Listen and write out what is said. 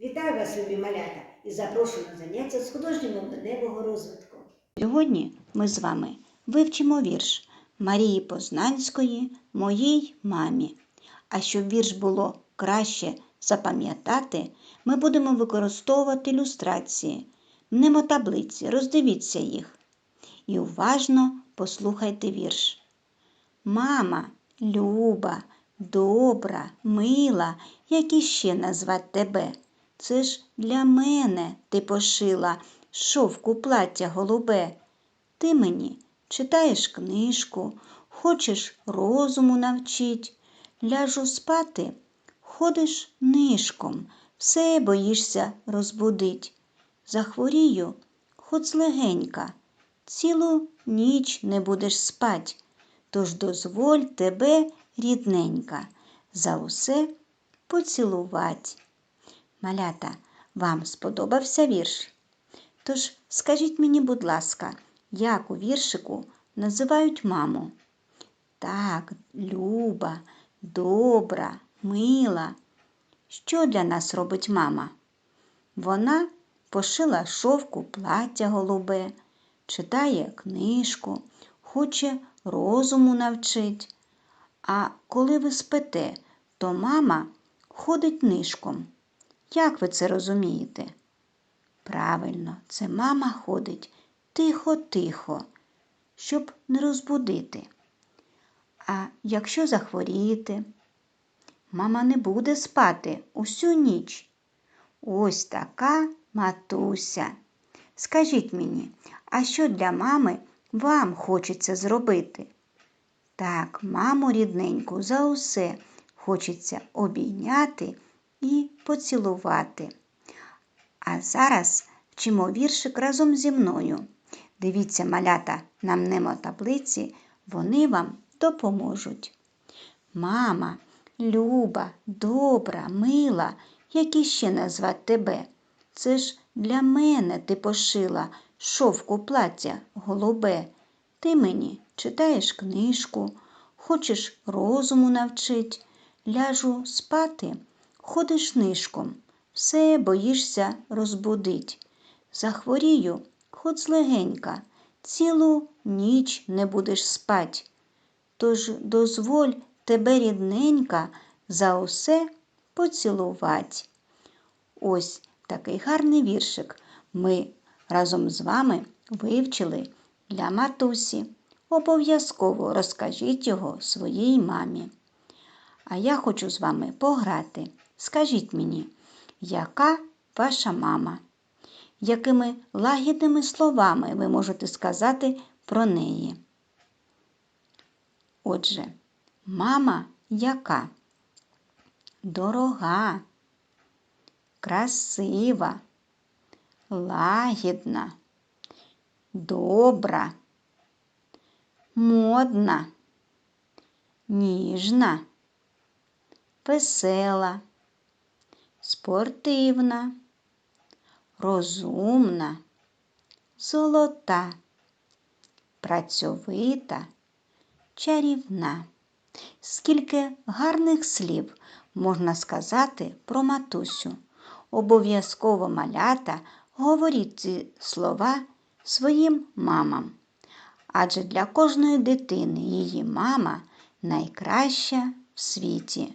Вітаю вас, любі малята, і запрошую на заняття з художнього мовленевого розвитку. Сьогодні ми з вами вивчимо вірш Марії Познанської Моїй мамі. А щоб вірш було краще запам'ятати, ми будемо використовувати ілюстрації, мнемотаблиці, роздивіться їх. І уважно послухайте вірш. Мама, люба, добра, мила, як іще назвать тебе. Це ж для мене ти пошила шовку плаття голубе. Ти мені читаєш книжку, хочеш розуму навчить, ляжу спати, ходиш нишком, все боїшся розбудить. Захворію, хоч злегенька, цілу ніч не будеш спать, тож дозволь тебе, рідненька, за усе поцілувать. Малята, вам сподобався вірш? Тож скажіть мені, будь ласка, як у віршику називають маму? Так, люба, добра, мила. Що для нас робить мама? Вона пошила шовку плаття голубе, читає книжку, хоче розуму навчить. А коли ви спите, то мама ходить нишком. Як ви це розумієте? Правильно, це мама ходить тихо-тихо, щоб не розбудити. А якщо захворієте, мама не буде спати усю ніч. Ось така матуся. Скажіть мені, а що для мами вам хочеться зробити? Так, маму рідненьку за усе хочеться обійняти і поцілувати. А зараз вчимо віршик разом зі мною. Дивіться, малята на мнемотаблиці, вони вам допоможуть. Мама, люба, добра, мила, як іще назвати тебе? Це ж для мене ти пошила шовку плаття голубе. Ти мені читаєш книжку, хочеш розуму навчить, ляжу спати, ходиш нишком, все боїшся розбудить. Захворію, хоч злегенька, цілу ніч не будеш спать. Тож дозволь тебе, рідненька, за усе поцілувать. Ось такий гарний віршик ми разом з вами вивчили для матусі. Обов'язково розкажіть його своїй мамі. А я хочу з вами пограти. Скажіть мені, яка ваша мама? Якими лагідними словами ви можете сказати про неї? Отже, мама яка? Дорога, красива, лагідна, добра, модна, ніжна, весела, спортивна, розумна, золота, працьовита, чарівна. Скільки гарних слів можна сказати про матусю. Обов'язково малята говоріть ці слова своїм мамам. Адже для кожної дитини її мама найкраща в світі.